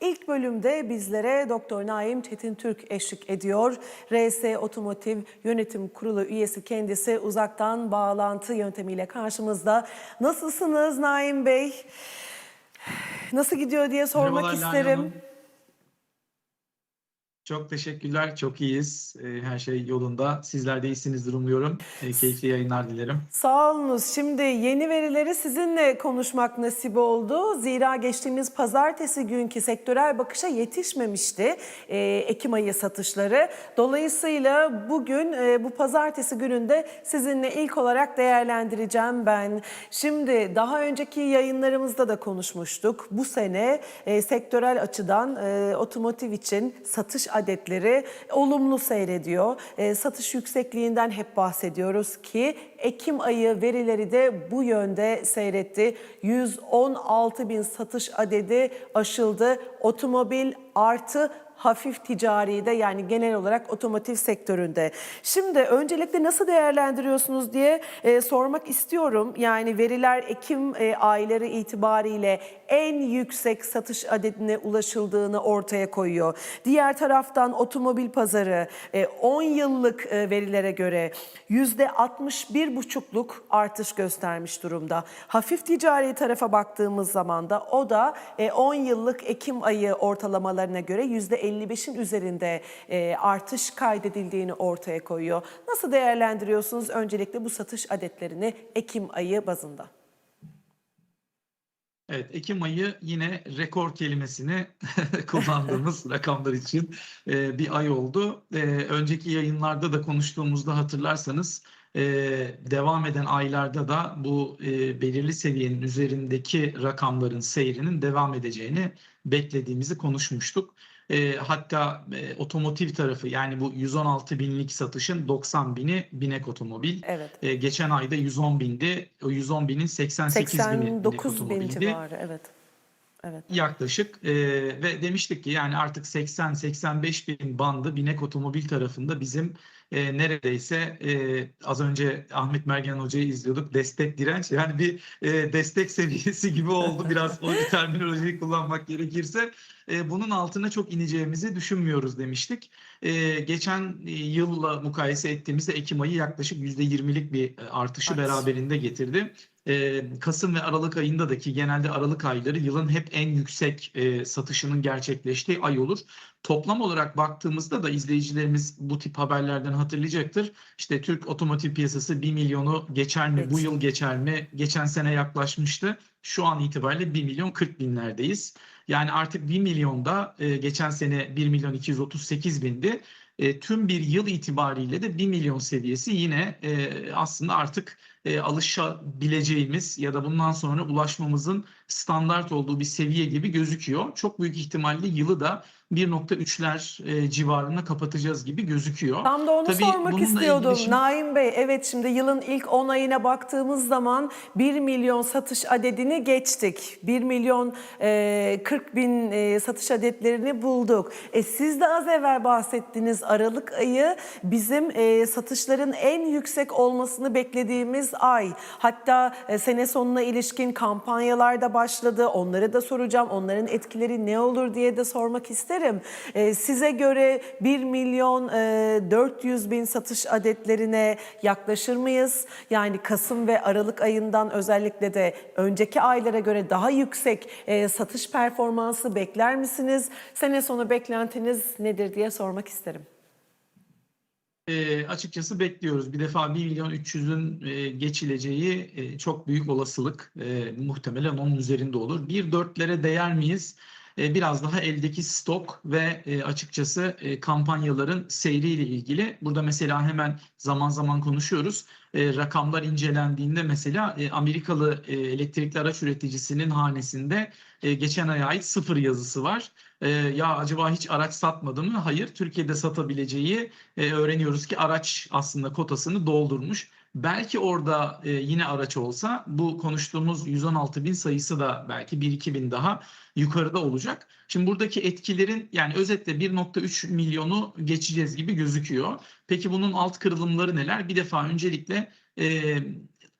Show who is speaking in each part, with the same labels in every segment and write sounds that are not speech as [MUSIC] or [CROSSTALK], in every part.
Speaker 1: İlk bölümde bizlere Doktor Naim Çetin Türk eşlik ediyor. RS Otomotiv Yönetim Kurulu üyesi kendisi uzaktan bağlantı yöntemiyle karşımızda. Nasılsınız Naim Bey? Nasıl gidiyor diye sormak
Speaker 2: Merhabalar
Speaker 1: isterim.
Speaker 2: Hanım. Çok teşekkürler, çok iyiyiz. Ee, Her şey yolunda. Sizler de iyisinizdir umuyorum. Ee, Keyifli yayınlar dilerim.
Speaker 1: Sağ olunuz. Şimdi yeni verileri sizinle konuşmak nasip oldu. Zira geçtiğimiz pazartesi günkü sektörel bakışa yetişmemişti e, Ekim ayı satışları. Dolayısıyla bugün e, bu pazartesi gününde sizinle ilk olarak değerlendireceğim ben. Şimdi daha önceki yayınlarımızda da konuşmuştuk. Bu sene e, sektörel açıdan e, otomotiv için satış adetleri olumlu seyrediyor. E, satış yüksekliğinden hep bahsediyoruz ki Ekim ayı verileri de bu yönde seyretti. 116 bin satış adedi aşıldı. Otomobil artı hafif ticari de yani genel olarak otomotiv sektöründe. Şimdi öncelikle nasıl değerlendiriyorsunuz diye e, sormak istiyorum. Yani veriler Ekim e, ayları itibariyle en yüksek satış adedine ulaşıldığını ortaya koyuyor. Diğer taraftan otomobil pazarı e, 10 yıllık e, verilere göre %61,5'luk artış göstermiş durumda. Hafif ticari tarafa baktığımız zaman da o da e, 10 yıllık Ekim ayı ortalamalarına göre %55'in üzerinde e, artış kaydedildiğini ortaya koyuyor. Nasıl değerlendiriyorsunuz öncelikle bu satış adetlerini Ekim ayı bazında?
Speaker 2: Evet, Ekim ayı yine rekor kelimesini [LAUGHS] kullandığımız [LAUGHS] rakamlar için e, bir ay oldu. E, önceki yayınlarda da konuştuğumuzda hatırlarsanız e, devam eden aylarda da bu e, belirli seviyenin üzerindeki rakamların seyrinin devam edeceğini beklediğimizi konuşmuştuk. E, hatta e, otomotiv tarafı yani bu 116 binlik satışın 90 bini binek otomobil.
Speaker 1: Evet.
Speaker 2: E, geçen ayda 110 bindi. O 110 binin 88 bini binek
Speaker 1: 89 bin civarı evet. Evet.
Speaker 2: Yaklaşık e, ve demiştik ki yani artık 80-85 bin bandı binek otomobil tarafında bizim e, neredeyse e, az önce Ahmet Mergen Hoca'yı izliyorduk destek direnç yani bir e, destek seviyesi gibi oldu [LAUGHS] biraz o terminolojiyi kullanmak gerekirse e, bunun altına çok ineceğimizi düşünmüyoruz demiştik. E, geçen yılla mukayese ettiğimizde Ekim ayı yaklaşık %20'lik bir e, artışı
Speaker 1: Artış.
Speaker 2: beraberinde getirdi. E, Kasım ve Aralık ayında da ki genelde Aralık ayları yılın hep en yüksek e, satışının gerçekleştiği ay olur. Toplam olarak baktığımızda da izleyicilerimiz bu tip haberlerden hatırlayacaktır. İşte Türk otomotiv piyasası 1 milyonu geçer mi? Bu
Speaker 1: Geçti.
Speaker 2: yıl geçer mi? Geçen sene yaklaşmıştı. Şu an itibariyle 1 milyon 40 binlerdeyiz. Yani artık 1 milyonda e, geçen sene 1 milyon 238 bindi. E, tüm bir yıl itibariyle de 1 milyon seviyesi yine e, aslında artık e, alışabileceğimiz ya da bundan sonra ulaşmamızın standart olduğu bir seviye gibi gözüküyor. Çok büyük ihtimalle yılı da 1.3'ler e, civarında kapatacağız gibi gözüküyor.
Speaker 1: Tam da onu
Speaker 2: Tabii
Speaker 1: sormak istiyordum.
Speaker 2: şimdi-
Speaker 1: Naim Bey, evet şimdi yılın ilk 10 ayına baktığımız zaman 1 milyon satış adedini geçtik. 1 milyon e, 40 bin e, satış adetlerini bulduk. E, siz de az evvel bahsettiniz Aralık ayı bizim e, satışların en yüksek olmasını beklediğimiz ay. Hatta e, sene sonuna ilişkin kampanyalar da başladı. Onları da soracağım. Onların etkileri ne olur diye de sormak isterim. E, size göre 1 milyon e, 400 bin satış adetlerine yaklaşır mıyız? Yani Kasım ve Aralık ayından özellikle de önceki aylara göre daha yüksek e, satış performansı bekler misiniz? Sene sonu beklentiniz nedir diye sormak isterim.
Speaker 2: E, açıkçası bekliyoruz. Bir defa 1 milyon 300'ün e, geçileceği e, çok büyük olasılık. E, muhtemelen onun üzerinde olur. 1.4'lere değer miyiz? E, biraz daha eldeki stok ve e, açıkçası e, kampanyaların seyriyle ilgili. Burada mesela hemen zaman zaman konuşuyoruz. Rakamlar incelendiğinde mesela Amerikalı e, elektrikli araç üreticisinin hanesinde geçen aya ait sıfır yazısı var. Ya acaba hiç araç satmadı mı? Hayır. Türkiye'de satabileceği öğreniyoruz ki araç aslında kotasını doldurmuş. Belki orada e, yine araç olsa bu konuştuğumuz 116 bin sayısı da belki 1-2 bin daha yukarıda olacak. Şimdi buradaki etkilerin yani özetle 1.3 milyonu geçeceğiz gibi gözüküyor. Peki bunun alt kırılımları neler? Bir defa öncelikle e,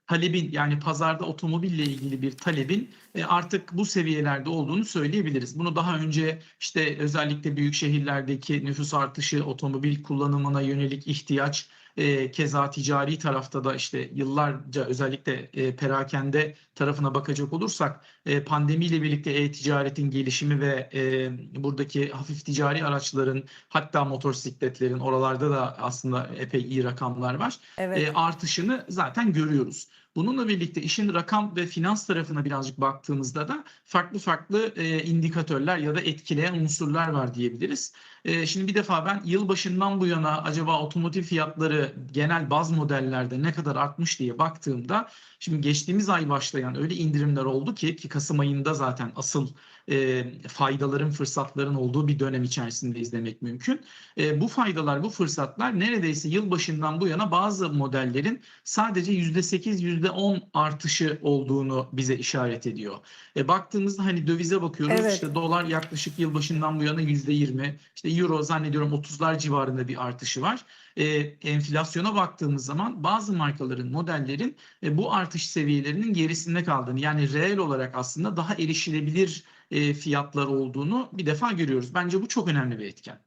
Speaker 2: talebin yani pazarda otomobille ilgili bir talebin artık bu seviyelerde olduğunu söyleyebiliriz. Bunu daha önce işte özellikle büyük şehirlerdeki nüfus artışı, otomobil kullanımına yönelik ihtiyaç, e, keza ticari tarafta da işte yıllarca özellikle e, perakende tarafına bakacak olursak e, pandemiyle birlikte e-ticaretin gelişimi ve e, buradaki hafif ticari araçların hatta motosikletlerin oralarda da aslında epey iyi rakamlar var.
Speaker 1: Evet.
Speaker 2: E, artışını zaten görüyoruz. Bununla birlikte işin rakam ve finans tarafına birazcık baktığımızda da farklı farklı e, indikatörler ya da etkileyen unsurlar var diyebiliriz. E, şimdi bir defa ben yılbaşından bu yana acaba otomotiv fiyatları genel baz modellerde ne kadar artmış diye baktığımda şimdi geçtiğimiz ay başlayan öyle indirimler oldu ki ki Kasım ayında zaten asıl e, faydaların fırsatların olduğu bir dönem içerisinde izlemek mümkün. E, bu faydalar bu fırsatlar neredeyse yılbaşından bu yana bazı modellerin sadece %8 %10 artışı olduğunu bize işaret ediyor. E, baktığımızda hani dövize bakıyoruz
Speaker 1: Evet.
Speaker 2: işte dolar yaklaşık yılbaşından bu yana %20 işte euro zannediyorum 30'lar civarında bir artışı var. E, enflasyona baktığımız zaman bazı markaların modellerin e, bu artış seviyelerinin gerisinde kaldığını yani reel olarak aslında daha erişilebilir e, fiyatlar olduğunu bir defa görüyoruz. Bence bu çok önemli bir etken.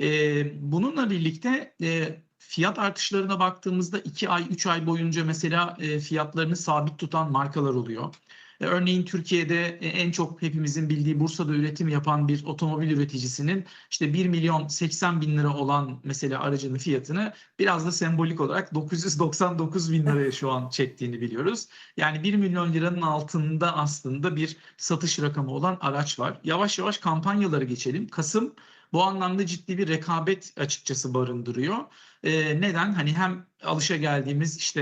Speaker 2: E, bununla birlikte e, fiyat artışlarına baktığımızda 2 ay 3 ay boyunca mesela fiyatlarını sabit tutan markalar oluyor. E, Örneğin Türkiye'de e, en çok hepimizin bildiği Bursa'da üretim yapan bir otomobil üreticisinin işte 1 milyon 80 bin lira olan mesela aracının fiyatını biraz da sembolik olarak 999 bin liraya şu an çektiğini biliyoruz. Yani 1 milyon liranın altında aslında bir satış rakamı olan araç var. Yavaş yavaş kampanyalara geçelim. Kasım bu anlamda ciddi bir rekabet açıkçası barındırıyor. Ee, neden? Hani hem alışa geldiğimiz işte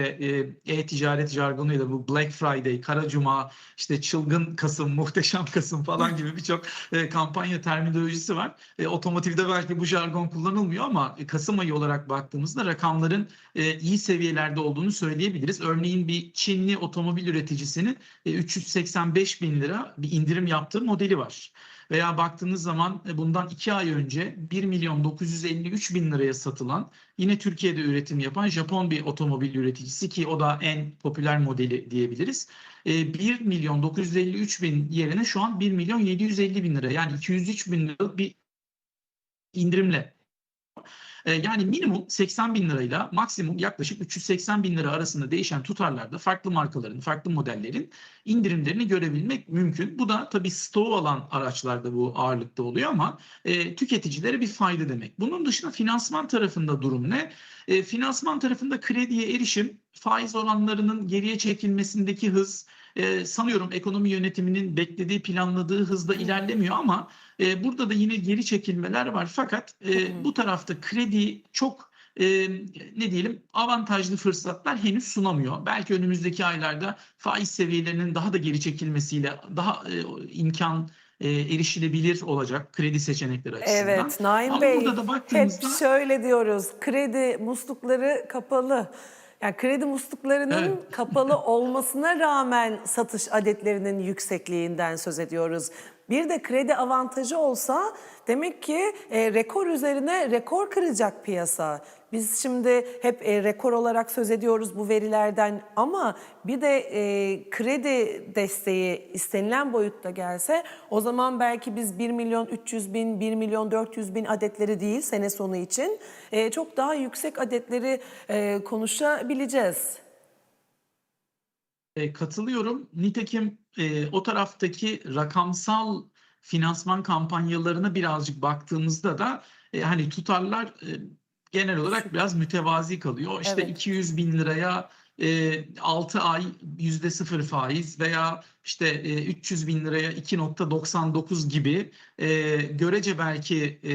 Speaker 2: e, e-ticaret jargonuyla bu Black Friday, Kara Cuma, işte çılgın Kasım, [LAUGHS] muhteşem Kasım falan gibi birçok e, kampanya terminolojisi var. E, otomotivde belki bu jargon kullanılmıyor ama Kasım ayı olarak baktığımızda rakamların e, iyi seviyelerde olduğunu söyleyebiliriz. Örneğin bir Çinli otomobil üreticisinin e, 385 bin lira bir indirim yaptığı modeli var. Veya baktığınız zaman e, bundan iki ay önce 1 milyon 953 bin liraya satılan yine Türkiye'de üretim yapan Japon bir otomobil üreticisi ki o da en popüler modeli diyebiliriz. E, 1 milyon 953 bin yerine şu an 1 milyon 750 bin lira yani 203 bin liralık bir indirimle e, Yani minimum 80 bin lirayla maksimum yaklaşık 380 bin lira arasında değişen tutarlarda farklı markaların, farklı modellerin indirimlerini görebilmek mümkün. Bu da tabii stoğu olan araçlarda bu ağırlıkta oluyor ama e, tüketicilere bir fayda demek. Bunun dışında finansman tarafında durum ne? E, finansman tarafında krediye erişim, faiz oranlarının geriye çekilmesindeki hız, e, sanıyorum ekonomi yönetiminin beklediği, planladığı hızda ilerlemiyor ama e, burada da yine geri çekilmeler var. Fakat e, bu tarafta kredi çok e, ne diyelim avantajlı fırsatlar henüz sunamıyor. Belki önümüzdeki aylarda faiz seviyelerinin daha da geri çekilmesiyle daha e, imkan e, erişilebilir olacak kredi seçenekleri açısından.
Speaker 1: Evet Naim
Speaker 2: Ama
Speaker 1: Bey
Speaker 2: burada da
Speaker 1: hep
Speaker 2: baktığımızda
Speaker 1: şöyle diyoruz kredi muslukları kapalı. Yani kredi musluklarının
Speaker 2: Evet.
Speaker 1: kapalı olmasına rağmen satış adetlerinin yüksekliğinden söz ediyoruz. Bir de kredi avantajı olsa demek ki e, rekor üzerine rekor kıracak piyasa. Biz şimdi hep e, rekor olarak söz ediyoruz bu verilerden ama bir de e, kredi desteği istenilen boyutta gelse o zaman belki biz 1 milyon 300 bin, 1 milyon 400 bin adetleri değil sene sonu için e, çok daha yüksek adetleri e, konuşabileceğiz.
Speaker 2: E, katılıyorum. Nitekim e, o taraftaki rakamsal finansman kampanyalarına birazcık baktığımızda da e, hani tutarlar e, genel olarak biraz mütevazi kalıyor. İşte
Speaker 1: Evet.
Speaker 2: 200 bin liraya e, 6 ay yüzde sıfır faiz veya işte e, 300 bin liraya 2.99 gibi e, görece belki e,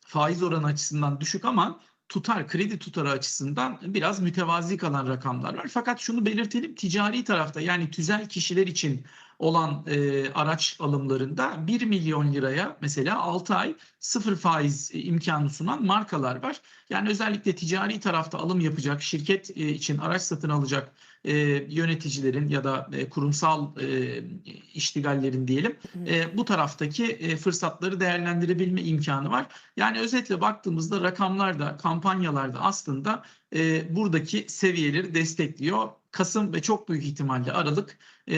Speaker 2: faiz oranı açısından düşük ama tutar, kredi tutarı açısından biraz mütevazi kalan rakamlar var. Fakat şunu belirtelim, ticari tarafta yani tüzel kişiler için olan e, araç alımlarında 1 milyon liraya mesela 6 ay sıfır faiz e, imkanı sunan markalar var. Yani özellikle ticari tarafta alım yapacak, şirket e, için araç satın alacak e, yöneticilerin ya da e, kurumsal e, iştigallerin diyelim e, bu taraftaki e, fırsatları değerlendirebilme imkanı var. Yani özetle baktığımızda rakamlarda, kampanyalarda aslında e, buradaki seviyeleri destekliyor. Kasım ve çok büyük ihtimalle Aralık e,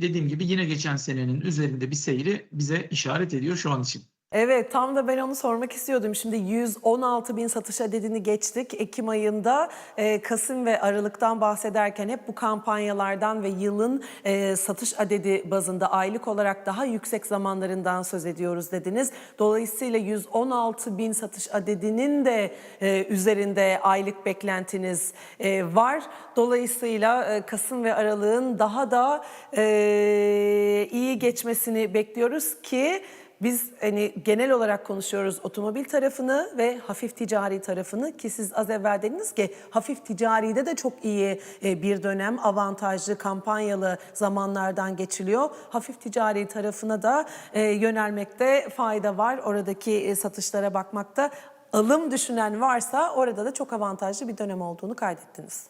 Speaker 2: dediğim gibi yine geçen senenin üzerinde bir seyri bize işaret ediyor şu an için.
Speaker 1: Evet tam da ben onu sormak istiyordum. Şimdi 116 bin satış adedini geçtik. Ekim ayında e, Kasım ve Aralık'tan bahsederken hep bu kampanyalardan ve yılın e, satış adedi bazında aylık olarak daha yüksek zamanlarından söz ediyoruz dediniz. Dolayısıyla 116 bin satış adedinin de e, üzerinde aylık beklentiniz e, var. Dolayısıyla e, Kasım ve Aralık'ın daha da e, iyi geçmesini bekliyoruz ki biz hani genel olarak konuşuyoruz otomobil tarafını ve hafif ticari tarafını ki siz az evvel dediniz ki hafif ticaride de çok iyi e, bir dönem avantajlı kampanyalı zamanlardan geçiliyor. Hafif ticari tarafına da e, yönelmekte fayda var. Oradaki e, satışlara bakmakta alım düşünen varsa orada da çok avantajlı bir dönem olduğunu kaydettiniz.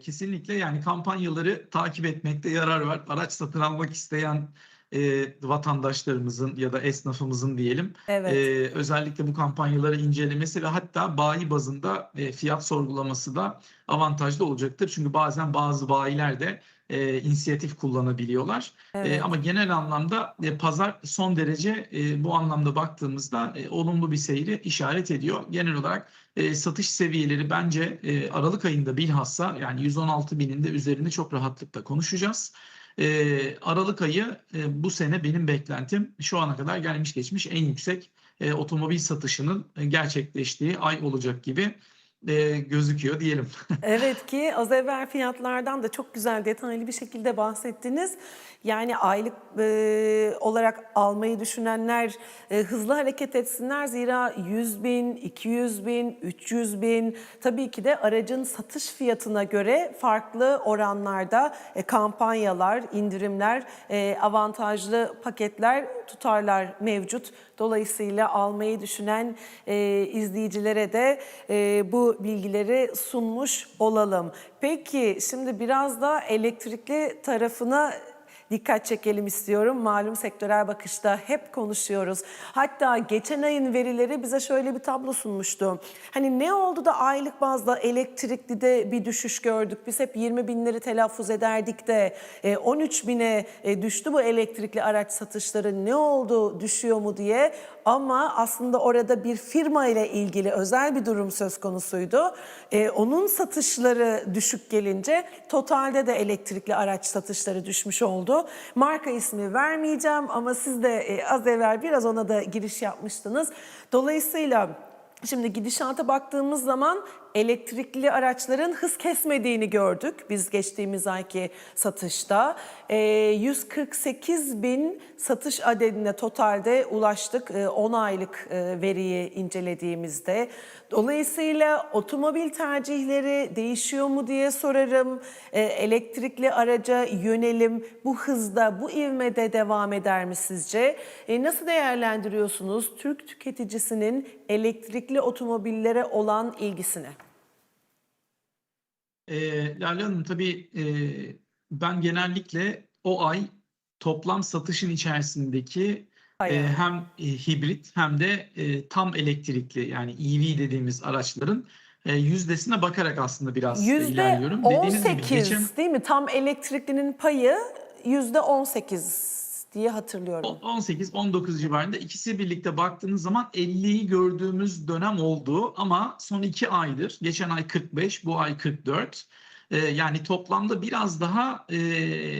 Speaker 2: Kesinlikle yani kampanyaları takip etmekte yarar var. Araç satın almak isteyen e, vatandaşlarımızın ya da esnafımızın diyelim
Speaker 1: Evet.
Speaker 2: e, özellikle bu kampanyaları incelemesi ve hatta bayi bazında e, fiyat sorgulaması da avantajlı olacaktır. Çünkü bazen bazı bayiler de e, inisiyatif kullanabiliyorlar. E,
Speaker 1: Evet.
Speaker 2: ama genel anlamda e, pazar son derece e, bu anlamda baktığımızda e, olumlu bir seyri işaret ediyor. Genel olarak e, satış seviyeleri bence e, Aralık ayında bilhassa yani 116 binin de üzerinde çok rahatlıkla konuşacağız. E, Aralık ayı e, bu sene benim beklentim şu ana kadar gelmiş geçmiş en yüksek e, otomobil satışının gerçekleştiği ay olacak gibi e, gözüküyor diyelim. [LAUGHS]
Speaker 1: Evet ki az evvel fiyatlardan da çok güzel detaylı bir şekilde bahsettiniz. Yani aylık e, olarak almayı düşünenler e, hızlı hareket etsinler. Zira 100 bin, 200 bin, 300 bin tabii ki de aracın satış fiyatına göre farklı oranlarda e, kampanyalar, indirimler, e, avantajlı paketler, tutarlar mevcut. Dolayısıyla almayı düşünen e, izleyicilere de e, bu bilgileri sunmuş olalım. Peki şimdi biraz da elektrikli tarafına dikkat çekelim istiyorum. Malum sektörel bakışta hep konuşuyoruz. Hatta geçen ayın verileri bize şöyle bir tablo sunmuştu. Hani ne oldu da aylık bazda elektrikli de bir düşüş gördük. Biz hep 20 binleri telaffuz ederdik de e, 13 bine e, düştü bu elektrikli araç satışları. Ne oldu düşüyor mu diye. Ama aslında orada bir firma ile ilgili özel bir durum söz konusuydu. E, onun satışları düşük gelince totalde de elektrikli araç satışları düşmüş oldu. Marka ismi vermeyeceğim ama siz de e, az evvel biraz ona da giriş yapmıştınız. Dolayısıyla Şimdi gidişata baktığımız zaman elektrikli araçların hız kesmediğini gördük biz geçtiğimiz ayki satışta. Ee, 148 bin satış adedine totalde ulaştık ee, 10 aylık e, veriyi incelediğimizde. Dolayısıyla otomobil tercihleri değişiyor mu diye sorarım. Ee, elektrikli araca yönelim bu hızda, bu ivmede devam eder mi sizce? Ee, nasıl değerlendiriyorsunuz Türk tüketicisinin elektrikli otomobillere olan ilgisini?
Speaker 2: E, Lale Hanım tabii e, ben genellikle o ay toplam satışın içerisindeki e, hem e, hibrit hem de e, tam elektrikli yani EV dediğimiz araçların e, yüzdesine bakarak aslında biraz
Speaker 1: Yüzde
Speaker 2: ilerliyorum. Gibi
Speaker 1: 18
Speaker 2: geçen
Speaker 1: değil mi? Tam elektriklinin payı yüzde 18 diye hatırlıyorum.
Speaker 2: 18-19 civarında ikisi birlikte baktığınız zaman 50'yi gördüğümüz dönem oldu ama son iki aydır geçen ay 45 bu ay 44 Ee, yani toplamda biraz daha e,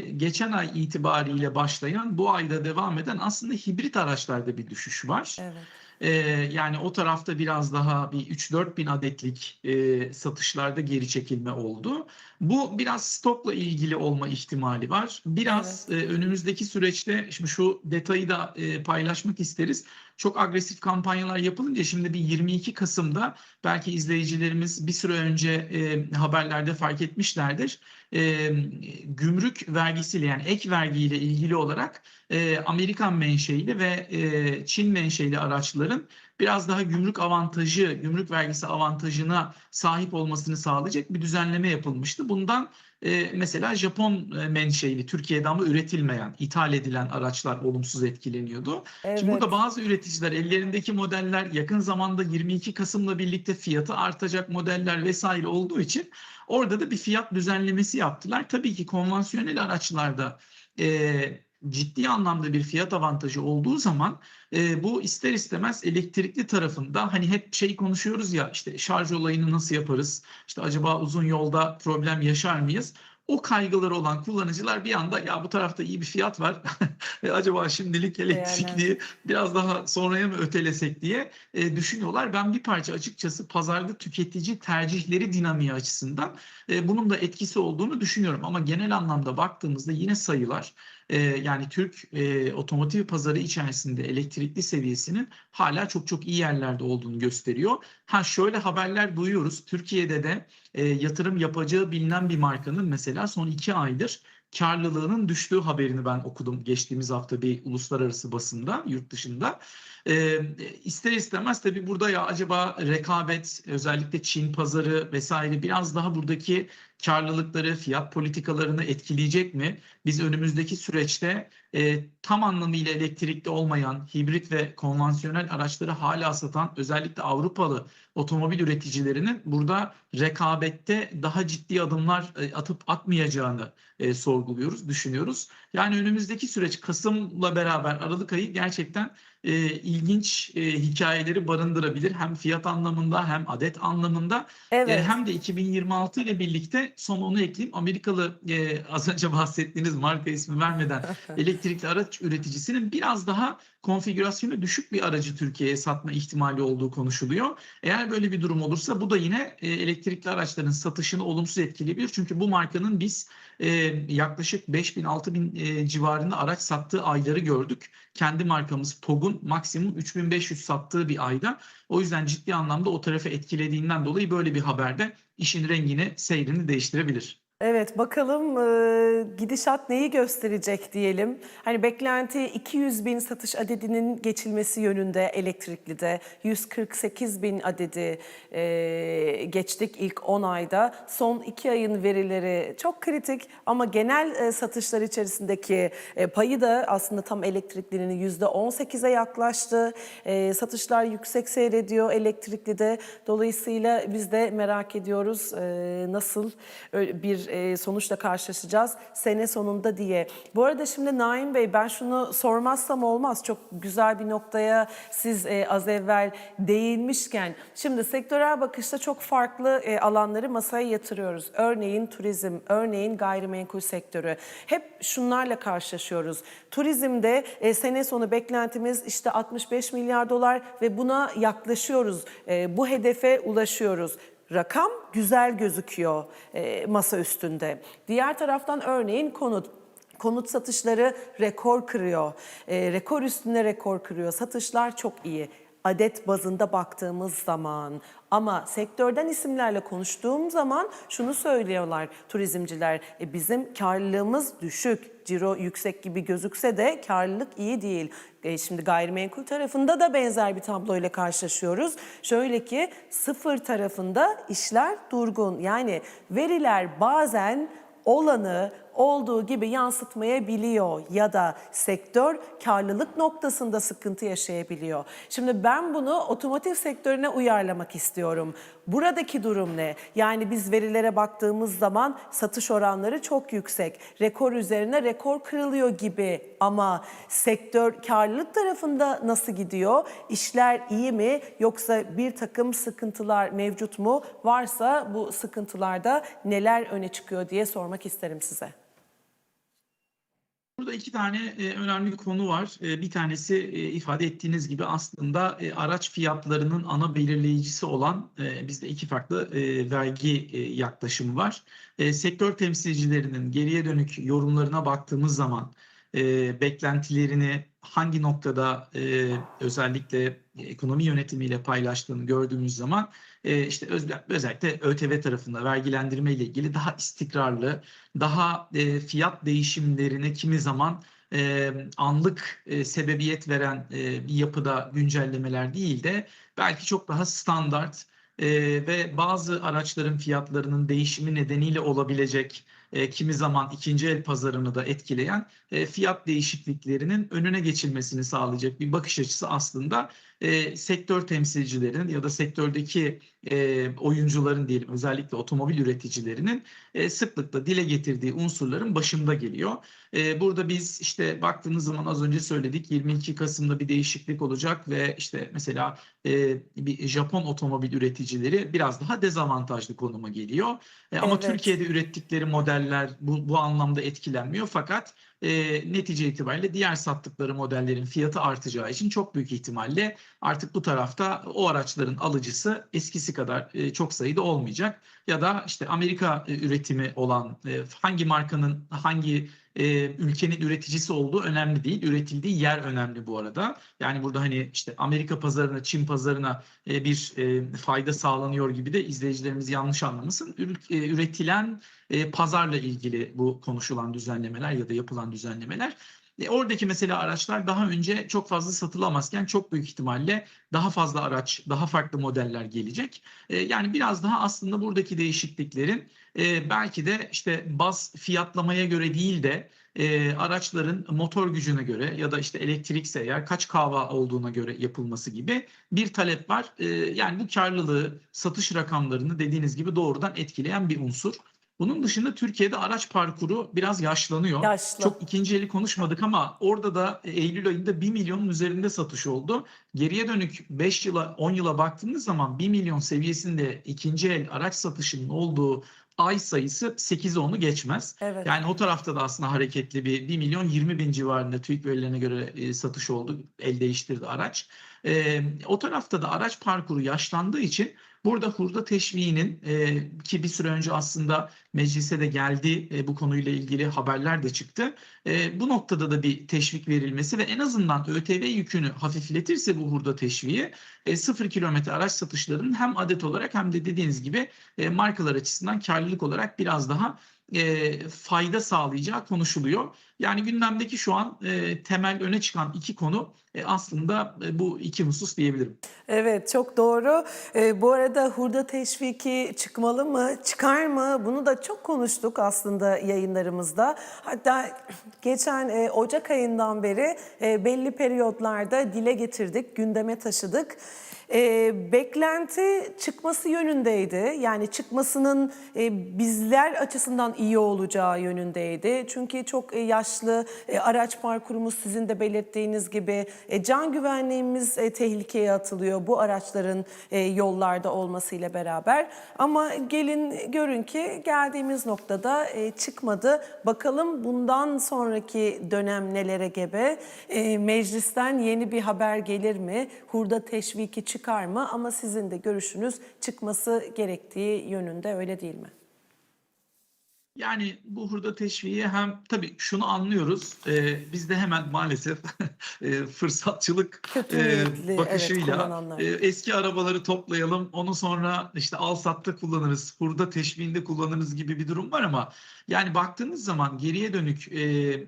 Speaker 2: geçen ay itibariyle başlayan bu ayda devam eden aslında hibrit araçlarda bir düşüş var.
Speaker 1: Evet.
Speaker 2: Ee, yani o tarafta biraz daha bir 3-4 bin adetlik e, satışlarda geri çekilme oldu. Bu biraz stokla ilgili olma ihtimali var. Biraz e, önümüzdeki süreçte şimdi şu detayı da e, paylaşmak isteriz. Çok agresif kampanyalar yapılınca şimdi bir 22 Kasım'da belki izleyicilerimiz bir süre önce e, haberlerde fark etmişlerdir. E, gümrük vergisiyle yani ek vergiyle ilgili olarak e, Amerikan menşeili ve e, Çin menşeili araçların biraz daha gümrük avantajı, gümrük vergisi avantajına sahip olmasını sağlayacak bir düzenleme yapılmıştı. Bundan e, mesela Japon e, menşeili, Türkiye'de ama üretilmeyen, ithal edilen araçlar olumsuz etkileniyordu. Şimdi burada
Speaker 1: Evet.
Speaker 2: bazı üreticiler ellerindeki modeller yakın zamanda 22 Kasım'la birlikte fiyatı artacak modeller vesaire olduğu için orada da bir fiyat düzenlemesi yaptılar. Tabii ki konvansiyonel araçlarda e, ciddi anlamda bir fiyat avantajı olduğu zaman e, bu ister istemez elektrikli tarafında hani hep şey konuşuyoruz ya işte şarj olayını nasıl yaparız? İşte acaba uzun yolda problem yaşar mıyız? O kaygıları olan kullanıcılar bir anda ya bu tarafta iyi bir fiyat var. [LAUGHS] E, acaba şimdilik elektrikliyi biraz daha sonraya mı ötelesek diye e, düşünüyorlar. Ben bir parça açıkçası pazarda tüketici tercihleri dinamiği açısından e, bunun da etkisi olduğunu düşünüyorum. Ama genel anlamda baktığımızda yine sayılar e, yani Türk e, otomotiv pazarı içerisinde elektrikli seviyesinin hala çok çok iyi yerlerde olduğunu gösteriyor. Ha şöyle haberler duyuyoruz. Türkiye'de de e, yatırım yapacağı bilinen bir markanın mesela son iki aydır karlılığının düştüğü haberini ben okudum geçtiğimiz hafta bir uluslararası basında, yurt dışında. E, ister istemez tabii burada ya acaba rekabet, özellikle Çin pazarı vesaire biraz daha buradaki karlılıkları, fiyat politikalarını etkileyecek mi? Biz önümüzdeki süreçte e, tam anlamıyla elektrikli olmayan hibrit ve konvansiyonel araçları hala satan özellikle Avrupalı otomobil üreticilerinin burada rekabette daha ciddi adımlar e, atıp atmayacağını e, sorguluyoruz, düşünüyoruz. Yani önümüzdeki süreç Kasım'la beraber Aralık ayı gerçekten e, ilginç e, hikayeleri barındırabilir. Hem fiyat anlamında hem adet anlamında e,
Speaker 1: Evet.
Speaker 2: hem de 2026 ile birlikte son onu ekleyeyim. Amerikalı e, az önce bahsettiğiniz marka ismi vermeden [LAUGHS] elektrikli araç üreticisinin biraz daha konfigürasyonu düşük bir aracı Türkiye'ye satma ihtimali olduğu konuşuluyor. Eğer böyle bir durum olursa bu da yine e, elektrikli araçların satışını olumsuz etkileyebilir. Çünkü bu markanın biz e, yaklaşık 5000-6000 e, civarında araç sattığı ayları gördük. Kendi markamız TOG'un maksimum 3500 sattığı bir ayda. O yüzden ciddi anlamda o tarafı etkilediğinden dolayı böyle bir haberde işin rengini, seyrini değiştirebilir.
Speaker 1: Evet bakalım e, gidişat neyi gösterecek diyelim. Hani beklenti 200 bin satış adedinin geçilmesi yönünde elektriklide 148 bin adedi e, geçtik ilk 10 ayda. Son 2 ayın verileri çok kritik ama genel e, satışlar içerisindeki e, payı da aslında tam elektriklinin %18'e yaklaştı. E, satışlar yüksek seyrediyor elektriklide. Dolayısıyla biz de merak ediyoruz e, nasıl bir e, sonuçla karşılaşacağız sene sonunda diye. Bu arada şimdi Naim Bey ben şunu sormazsam olmaz. Çok güzel bir noktaya siz e, az evvel değinmişken. Şimdi sektörel bakışta çok farklı e, alanları masaya yatırıyoruz. Örneğin turizm, örneğin gayrimenkul sektörü. Hep şunlarla karşılaşıyoruz. Turizmde e, sene sonu beklentimiz işte 65 milyar dolar ve buna yaklaşıyoruz. E, bu hedefe ulaşıyoruz. Rakam güzel gözüküyor e, masa üstünde. Diğer taraftan örneğin konut. Konut satışları rekor kırıyor. E, rekor üstüne rekor kırıyor. Satışlar çok iyi. Adet bazında baktığımız zaman ama sektörden isimlerle konuştuğum zaman şunu söylüyorlar turizmciler. E, bizim karlılığımız düşük. Ciro yüksek gibi gözükse de karlılık iyi değil. E, şimdi gayrimenkul tarafında da benzer bir tabloyla karşılaşıyoruz. Şöyle ki sıfır tarafında işler durgun. Yani veriler bazen olanı olduğu gibi yansıtmayabiliyor ya da sektör karlılık noktasında sıkıntı yaşayabiliyor. Şimdi ben bunu otomotiv sektörüne uyarlamak istiyorum. Buradaki durum ne? Yani biz verilere baktığımız zaman satış oranları çok yüksek. Rekor üzerine rekor kırılıyor gibi ama sektör karlılık tarafında nasıl gidiyor? İşler iyi mi yoksa bir takım sıkıntılar mevcut mu? Varsa bu sıkıntılarda neler öne çıkıyor diye sormak isterim size.
Speaker 2: Burada iki tane e, önemli konu var. E, bir tanesi e, ifade ettiğiniz gibi aslında araç fiyatlarının ana belirleyicisi olan bizde iki farklı vergi yaklaşımı var. Sektör temsilcilerinin geriye dönük yorumlarına baktığımız zaman beklentilerini hangi noktada özellikle ekonomi yönetimiyle paylaştığını gördüğümüz zaman e, işte öz- özellikle ÖTV tarafında vergilendirme ile ilgili daha istikrarlı, daha e, fiyat değişimlerine kimi zaman e, anlık e, sebebiyet veren e, bir yapıda güncellemeler değil de belki çok daha standart e, ve bazı araçların fiyatlarının değişimi nedeniyle olabilecek e, kimi zaman ikinci el pazarını da etkileyen e, fiyat değişikliklerinin önüne geçilmesini sağlayacak bir bakış açısı aslında e, sektör temsilcilerinin ya da sektördeki e, oyuncuların diyelim özellikle otomobil üreticilerinin e, sıklıkla dile getirdiği unsurların başında geliyor. E, burada biz işte baktığınız zaman az önce söyledik 22 Kasım'da bir değişiklik olacak ve işte mesela e, bir Japon otomobil üreticileri biraz daha dezavantajlı konuma geliyor. E, ama
Speaker 1: Evet.
Speaker 2: Türkiye'de ürettikleri modeller bu, bu anlamda etkilenmiyor fakat e, netice itibariyle diğer sattıkları modellerin fiyatı artacağı için çok büyük ihtimalle artık bu tarafta o araçların alıcısı eskisi kadar e, çok sayıda olmayacak. Ya da işte Amerika e, üretimi olan e, hangi markanın hangi e, ülkenin üreticisi olduğu önemli değil. Üretildiği yer önemli bu arada. Yani burada hani işte Amerika pazarına, Çin pazarına e, bir e, fayda sağlanıyor gibi de izleyicilerimiz yanlış anlamasın. Ül- e, üretilen e, pazarla ilgili bu konuşulan düzenlemeler ya da yapılan düzenlemeler. E, oradaki mesela araçlar daha önce çok fazla satılamazken çok büyük ihtimalle daha fazla araç, daha farklı modeller gelecek. E, yani biraz daha aslında buradaki değişikliklerin e, belki de işte baz fiyatlamaya göre değil de e, araçların motor gücüne göre ya da işte elektrikse eğer kaç kahva olduğuna göre yapılması gibi bir talep var. E, yani bu karlılığı, satış rakamlarını dediğiniz gibi doğrudan etkileyen bir unsur. Bunun dışında Türkiye'de araç parkuru biraz yaşlanıyor.
Speaker 1: Yaşlı.
Speaker 2: Çok ikinci eli konuşmadık ama orada da Eylül ayında 1 milyonun üzerinde satış oldu. Geriye dönük 5 yıla 10 yıla baktığınız zaman 1 milyon seviyesinde ikinci el araç satışının olduğu ay sayısı 8'e 10'u geçmez.
Speaker 1: Evet.
Speaker 2: Yani o tarafta da aslında hareketli bir 1 milyon 20 bin civarında TÜİK verilerine göre e, satış oldu. El değiştirdi araç. E, o tarafta da araç parkuru yaşlandığı için burada hurda teşviğinin e, ki bir süre önce aslında meclise de geldi e, bu konuyla ilgili haberler de çıktı. E, bu noktada da bir teşvik verilmesi ve en azından ÖTV yükünü hafifletirse bu hurda teşviği e, sıfır kilometre araç satışlarının hem adet olarak hem de dediğiniz gibi e, markalar açısından karlılık olarak biraz daha e, fayda sağlayacağı konuşuluyor. Yani gündemdeki şu an e, temel öne çıkan iki konu e, aslında e, bu iki husus diyebilirim.
Speaker 1: Evet çok doğru. Ee, bu arada hurda teşviki çıkmalı mı, çıkar mı? Bunu da çok konuştuk aslında yayınlarımızda. Hatta geçen e, Ocak ayından beri e, belli periyotlarda dile getirdik, gündeme taşıdık. E, beklenti çıkması yönündeydi. Yani çıkmasının e, bizler açısından iyi olacağı yönündeydi. Çünkü çok e, yaşlı e, araç parkurumuz sizin de belirttiğiniz gibi e, can güvenliğimiz e, tehlikeye atılıyor bu araçların e, yollarda olmasıyla beraber. Ama gelin görün ki geldiğimiz noktada e, çıkmadı. Bakalım bundan sonraki dönem nelere gebe? E, meclisten yeni bir haber gelir mi? Hurda teşviki çıkar mı? Ama sizin de görüşünüz çıkması gerektiği yönünde öyle değil mi?
Speaker 2: Yani bu hurda teşviği hem tabii şunu anlıyoruz. e, bizde hemen maalesef [LAUGHS] e, fırsatçılık e,
Speaker 1: evet,
Speaker 2: bakışıyla
Speaker 1: kullananlar.
Speaker 2: e, eski arabaları toplayalım, onu sonra işte al satta kullanırız, hurda teşviğinde kullanırız gibi bir durum var ama yani baktığınız zaman geriye dönük e,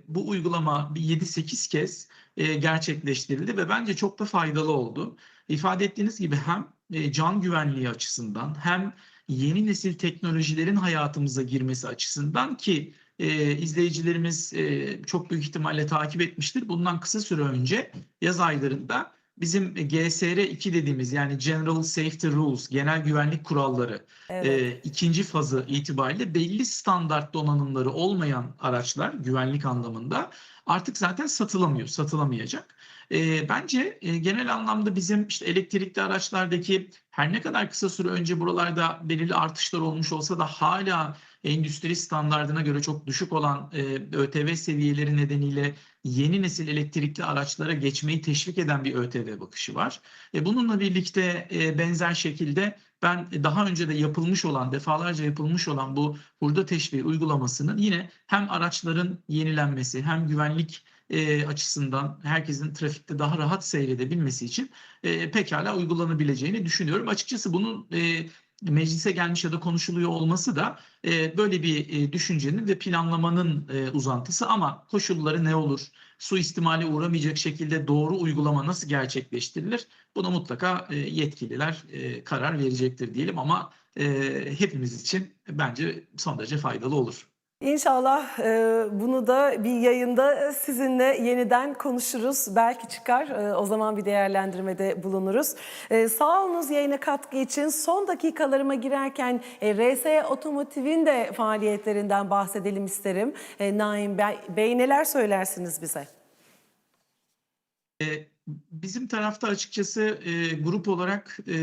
Speaker 2: bu uygulama bir 7-8 kez e, gerçekleştirildi ve bence çok da faydalı oldu. İfade ettiğiniz gibi hem e, can güvenliği açısından hem yeni nesil teknolojilerin hayatımıza girmesi açısından ki e, izleyicilerimiz e, çok büyük ihtimalle takip etmiştir. Bundan kısa süre önce yaz aylarında bizim GSR 2 dediğimiz yani General Safety Rules, genel güvenlik kuralları
Speaker 1: Evet.
Speaker 2: e, ikinci fazı itibariyle belli standart donanımları olmayan araçlar güvenlik anlamında artık zaten satılamıyor, satılamayacak. E, bence e, genel anlamda bizim işte elektrikli araçlardaki her ne kadar kısa süre önce buralarda belirli artışlar olmuş olsa da hala endüstri standardına göre çok düşük olan e, ÖTV seviyeleri nedeniyle yeni nesil elektrikli araçlara geçmeyi teşvik eden bir ÖTV bakışı var. E, bununla birlikte e, benzer şekilde ben daha önce de yapılmış olan, defalarca yapılmış olan bu hurda teşviği uygulamasının yine hem araçların yenilenmesi hem güvenlik e, açısından herkesin trafikte daha rahat seyredebilmesi için e, pekala uygulanabileceğini düşünüyorum. Açıkçası bunun e, meclise gelmiş ya da konuşuluyor olması da e, böyle bir e, düşüncenin ve planlamanın e, uzantısı ama koşulları ne olur? Suistimale uğramayacak şekilde doğru uygulama nasıl gerçekleştirilir? Buna mutlaka e, yetkililer e, karar verecektir diyelim ama e, hepimiz için bence son derece faydalı olur.
Speaker 1: İnşallah e, bunu da bir yayında sizinle yeniden konuşuruz. Belki çıkar. E, o zaman bir değerlendirmede bulunuruz. E, sağ yayına katkı için. Son dakikalarıma girerken e, RS Otomotiv'in de faaliyetlerinden bahsedelim isterim. E, Naim Bey, Bey neler söylersiniz bize?
Speaker 2: E, Bizim tarafta açıkçası e, grup olarak e,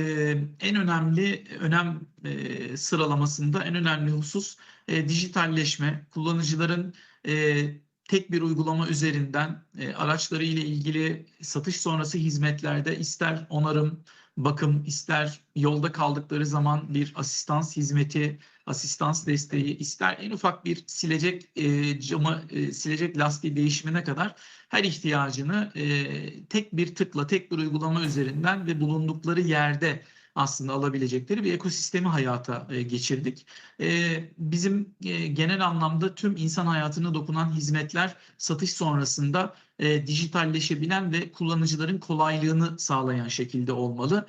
Speaker 2: en önemli önem e, sıralamasında en önemli husus e, dijitalleşme. Kullanıcıların e, tek bir uygulama üzerinden e, araçları ile ilgili satış sonrası hizmetlerde ister onarım, bakım, ister yolda kaldıkları zaman bir asistans hizmeti, asistans desteği, ister en ufak bir silecek e, camı, e, silecek lastiği değişimine kadar her ihtiyacını e, tek bir tıkla, tek bir uygulama üzerinden ve bulundukları yerde aslında alabilecekleri bir ekosistemi hayata e, geçirdik. E, bizim e, genel anlamda tüm insan hayatına dokunan hizmetler satış sonrasında dijitalleşebilen ve kullanıcıların kolaylığını sağlayan şekilde olmalı.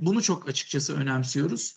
Speaker 2: Bunu çok açıkçası önemsiyoruz.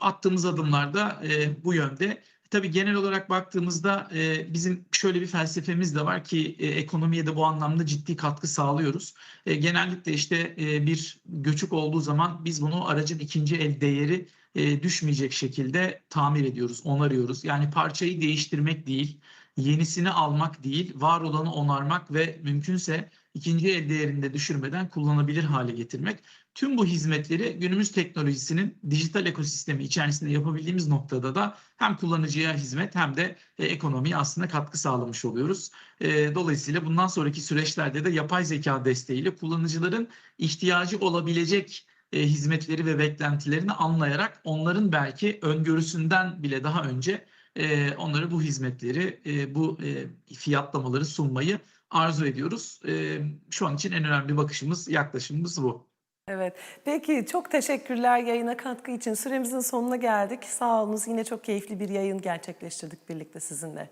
Speaker 2: Attığımız adımlar da e, bu yönde. Tabii genel olarak baktığımızda e, bizim şöyle bir felsefemiz de var ki e, ekonomiye de bu anlamda ciddi katkı sağlıyoruz. E, genellikle işte e, bir göçük olduğu zaman biz bunu aracın ikinci el değeri e, düşmeyecek şekilde tamir ediyoruz, onarıyoruz. Yani parçayı değiştirmek değil, yenisini almak değil, var olanı onarmak ve mümkünse ikinci el değerinde düşürmeden kullanabilir hale getirmek. Tüm bu hizmetleri günümüz teknolojisinin dijital ekosistemi içerisinde yapabildiğimiz noktada da hem kullanıcıya hizmet hem de e, ekonomiye aslında katkı sağlamış oluyoruz. E, dolayısıyla bundan sonraki süreçlerde de yapay zeka desteğiyle kullanıcıların ihtiyacı olabilecek e, hizmetleri ve beklentilerini anlayarak onların belki öngörüsünden bile daha önce e, onlara bu hizmetleri, e, bu e, fiyatlamaları sunmayı arzu ediyoruz. E, şu an için en önemli bakışımız, yaklaşımımız bu.
Speaker 1: Evet. Peki çok teşekkürler yayına katkı için. Süremizin sonuna geldik. Sağ olunuz. Yine çok keyifli bir yayın gerçekleştirdik birlikte sizinle.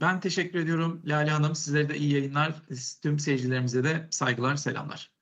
Speaker 2: Ben teşekkür ediyorum Lale Hanım. Sizlere de iyi yayınlar. Tüm seyircilerimize de saygılar, selamlar.